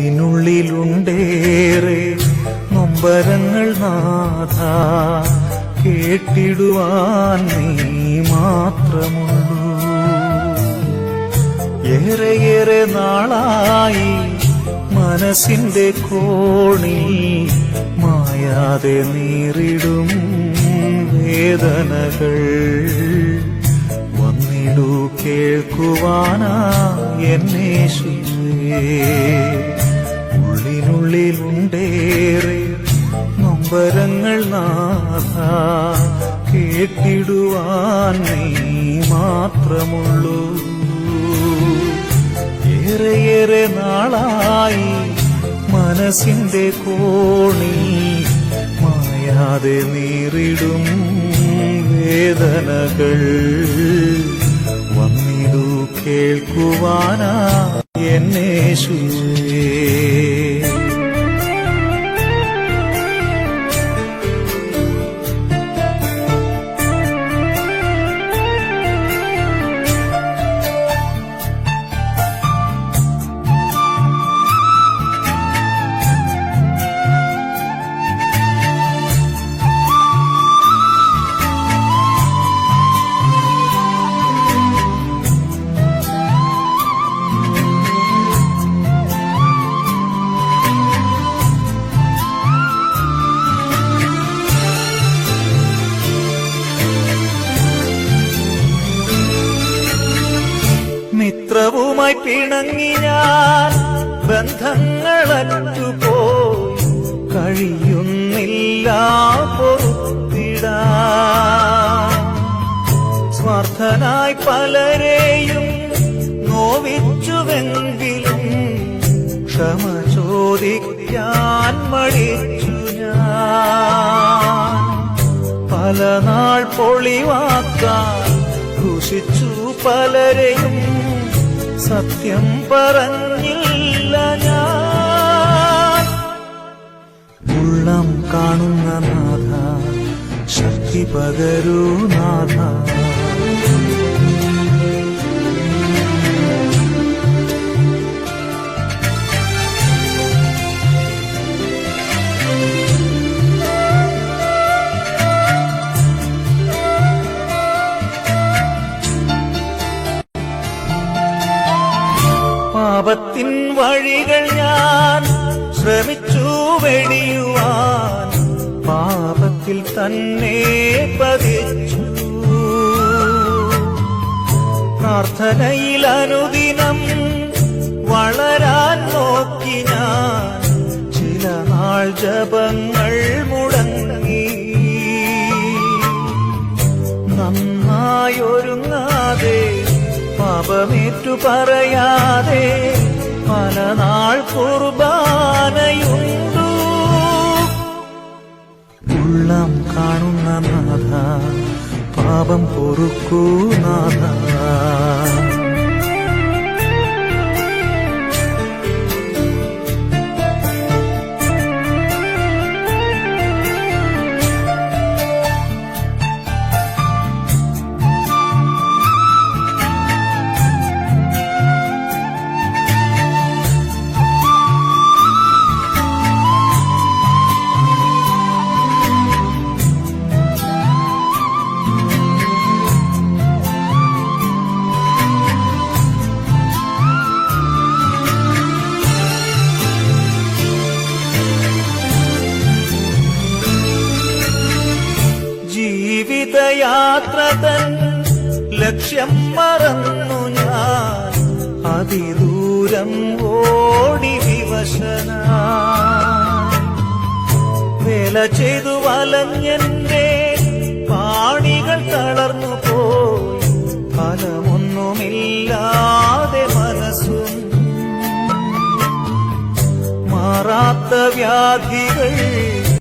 ഉള്ളിനുള്ളിലുണ്ടേറെ നൊമ്പരങ്ങൾ നാഥ കേട്ടിടുവാൻ നീ മാത്രമുള്ളൂ. ഏറെ നാളായി മനസ്സിന്റെ കോണി മായാതെ നീറിടും വേദനകൾ. വന്നിടു കേൾക്കുവാനാ എന്നേശുവേ ഉള്ളിനുള്ളിലുണ്ടേറെ നൊമ്പരങ്ങൾ നാഥ കേട്ടിടുവാൻ നീ മാത്രമുള്ളൂ. ഏറെ നാളായി മനസ്സിന്റെ കോണി മായാതെ നേരിടും വേദനകൾ. വന്നിതു കേൾക്കുവാനാ എന്നേശുവേ പിണങ്ങി ഞാൻ ബന്ധങ്ങളറ്റുപോയി കഴിയുന്നില്ല പൊറുത്തിടാൻ. സ്വാർത്ഥനായി പലരെയും നോവിച്ചുവെങ്കിലും ക്ഷമ ചോദിക്കാൻ മടിച്ചു ഞാൻ. പല നാൾ പൊളിവാക്കാൻ ഘോഷിച്ചു പലരെയും സത്യം പറഞ്ഞില്ല ഞാൻ. ഉള്ളം കാണുന്ന നാഥ ശക്തി പകരൂ നാഥ. പാപത്തിൻ വഴികൾ ഞാൻ ശ്രമിച്ചു വെടിയുവാൻ പാപത്തിൽ തന്നെ പതിച്ചു. പ്രാർത്ഥനയിൽ അനുദിനം വളരാൻ നോക്കി ഞാൻ ചില നാൾ ജപങ്ങൾ മുടങ്ങി. നന്നായൊരുങ്ങാതെ പാപമേറ്റു പറയാതെ പല നാൾ കുർബാനയുണ്ടു. ഉള്ളം കാണുന്ന നാഥ പാപം പൊറുക്കൂ നാഥ. ജീവിതയാത്ര തൻ ലക്ഷ്യം മറന്നു ഞാൻ. അതിദൂരം ഓടി വിവശന. വേല ചെയ്തു വലഞ്ഞെന്റെ പാണികൾ തളർന്നു പോയി. ഫലമൊന്നുമില്ലാതെ മനസ്സും മാറാത്ത വ്യാധികൾ